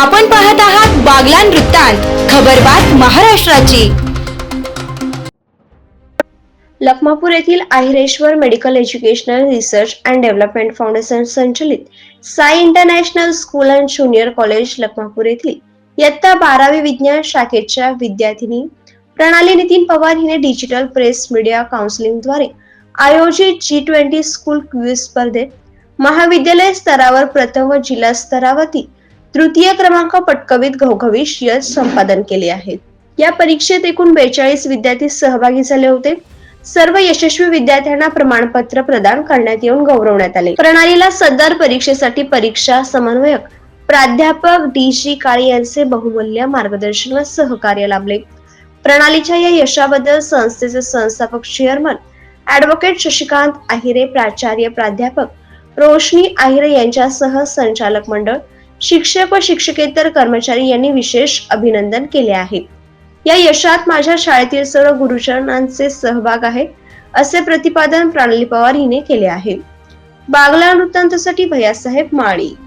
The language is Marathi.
आपण पाहत आहात बागलान वृत्तांत खबरबात महाराष्ट्राची. लखमापूर येथील Ahireshwar medical educational research and development foundation संचलित Sai international school and junior college Lakhmapur येथील इयत्ता बारावी विज्ञान शाखेच्या विद्यार्थिनी प्रणाली नितीन पवार हिने डिजिटल प्रेस मीडिया काउन्सिलिंगद्वारे आयोजित जी ट्वेंटी स्कूल क्विज स्पर्धेत महाविद्यालय स्तरावर प्रथम व जिल्हा स्तरावरती तृतीय क्रमांक पटकवीत घवघवीत यश संपादन केले आहे या परीक्षेत एकूण बेचाळीस विद्यार्थी सहभागी झाले होते. सर्व यशस्वी विद्यार्थ्यांना प्रमाणपत्र प्रदान करण्यात येऊन गौरवण्यात आले. प्रणालीला सदर परीक्षेसाठी परीक्षा समन्वयक प्राध्यापक डी जी काळे यांचे बहुमूल्य मार्गदर्शन व सहकार्य लाभले. प्रणालीच्या या यशाबद्दल संस्थेचे संस्थापक चेअरमन ऍडव्होकेट शशिकांत आहिरे प्राचार्य प्राध्यापक रोशनी आहिरे यांच्यासह संचालक मंडळ शिक्षक व शिक्षकेतर कर्मचारी यांनी विशेष अभिनंदन केले आहे. या यशात माझ्या शाळेतील सर्व गुरुजनांचे सहभाग आहे असे प्रतिपादन प्रणाली पवार हिने केले आहे. बागला वृत्तांतासाठी भैयासाहेब माळी.